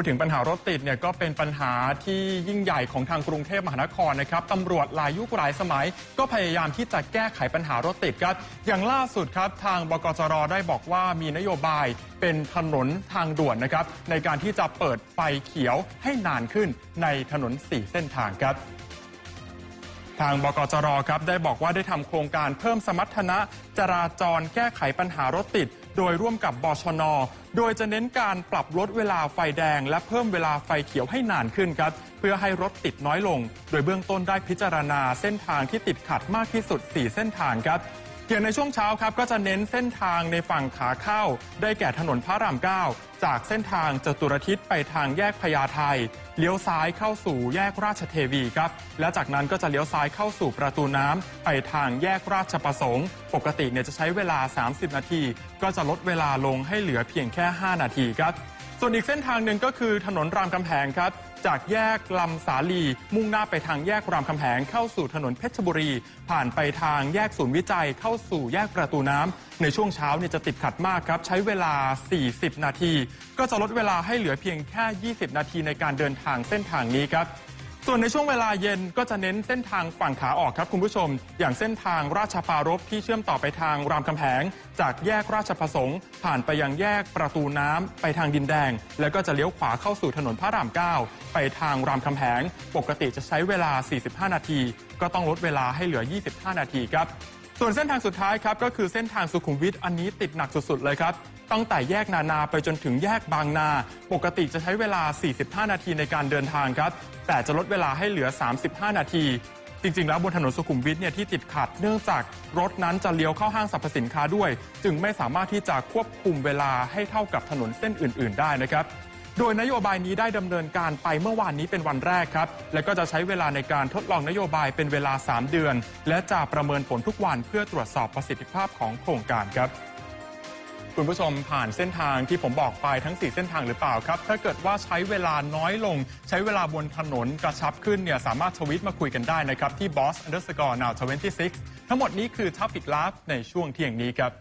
พูดถึงปัญหารถติดเนี่ยก็เป็นปัญหาที่ยิ่งใหญ่ของทางกรุงเทพมหานครนะครับตำรวจหลายยุคหลายสมัย ก็พยายามที่จะแก้ไขปัญหารถติดครับ อย่างล่าสุดครับทางบกจรได้บอกว่ามีนโยบายเป็นถนนทางด่วนนะครับ ในการที่จะเปิดไฟเขียวให้นานขึ้นในถนน 4 เส้นทางครับทางบกจรครับได้บอกว่าได้ทำโครงการเพิ่มสมรรถนะ จราจรแก้ไขปัญหารถติด โดยร่วมกับบชน โดยจะเน้นการปรับลดเวลาไฟแดง และเพิ่มเวลาไฟเขียวให้นานขึ้นครับ เพื่อให้รถติดน้อยลง โดยเบื้องต้นได้พิจารณาเส้นทางที่ติดขัดมากที่สุด 4 เส้นทางครับ อย่างในช่วงเช้าครับก็จะเน้นเส้นทางในฝั่งขาเข้า ได้แก่ถนนพระรามเก้าจากเส้นทางจตุรทิศไปทางแยกพญาไทเลี้ยวซ้ายเข้าสู่แยกราชเทวีครับ และจากนั้นก็จะเลี้ยวซ้ายเข้าสู่ประตูน้ำไปทางแยกราชประสงค์ ปกติเนี่ยจะใช้เวลา 30 นาที ก็จะลดเวลาลงให้เหลือเพียงแค่ 5 นาทีครับ ส่วนอีกเส้นทางหนึ่งก็คือถนนรามคำแหงครับ จากแยกลำสาลี มุ่งหน้าไปทางแยกรามคำแหงเข้าสู่ถนนเพชรบุรี ผ่านไปทางแยกศูนย์วิจัยเข้าสู่แยกประตูน้ำในช่วงเช้าเนี่ยจะติดขัดมากครับ ใช้เวลา 40 นาที ก็จะลดเวลาให้เหลือเพียงแค่ 20 นาทีในการเดินทางเส้นทางนี้ครับ ส่วนในช่วงเวลาเย็นก็จะเน้นเส้นทางฝั่งขาออกครับคุณผู้ชม อย่างเส้นทางราชปารบที่เชื่อมต่อไปทางรามคำแหง จากแยกราชประสงค์ ผ่านไปยังแยกประตูน้ำไปทางดินแดง แล้วก็จะเลี้ยวขวาเข้าสู่ถนนพระราม 9 ไปทางรามคำแหง ปกติจะใช้เวลา 45 นาที ก็ต้องลดเวลาให้เหลือ 25 นาทีครับ ส่วนเส้นทางสุดท้ายครับก็คือเส้นทางสุขุมวิทอันนี้ติดหนักสุดๆเลยครับ ตั้งแต่แยกนานาไปจนถึงแยกบางนา ปกติจะใช้เวลา 45 นาทีในการเดินทางครับ แต่จะลดเวลาให้เหลือ 35 นาที จริงๆ แล้วบนถนนสุขุมวิทเนี่ยที่ติดขัดเนื่องจากรถนั้นจะเลี้ยวเข้าห้างสรรพสินค้าด้วย จึงไม่สามารถที่จะควบคุมเวลาให้เท่ากับถนนเส้นอื่น ๆ ได้นะครับ โดยนโยบายนี้ได้ดำเนินการไปเมื่อวานนี้เป็นวันแรกครับ และก็จะใช้เวลาในการทดลองนโยบายเป็นเวลา 3 เดือน และจะประเมินผลทุกวันเพื่อตรวจสอบประสิทธิภาพของโครงการครับคุณผู้ชมผ่านเส้นทางที่ผมบอกไปทั้ง 4 เส้นทางหรือเปล่าครับ ถ้าเกิดว่าใช้เวลาน้อยลง ใช้เวลาบนถนนกระชับขึ้นเนี่ยสามารถทวิตมาคุยกันได้นะครับ ที่ boss underscore now 26 ทั้งหมดนี้คือ Topic Live ในช่วงเที่ยงนี้ครับ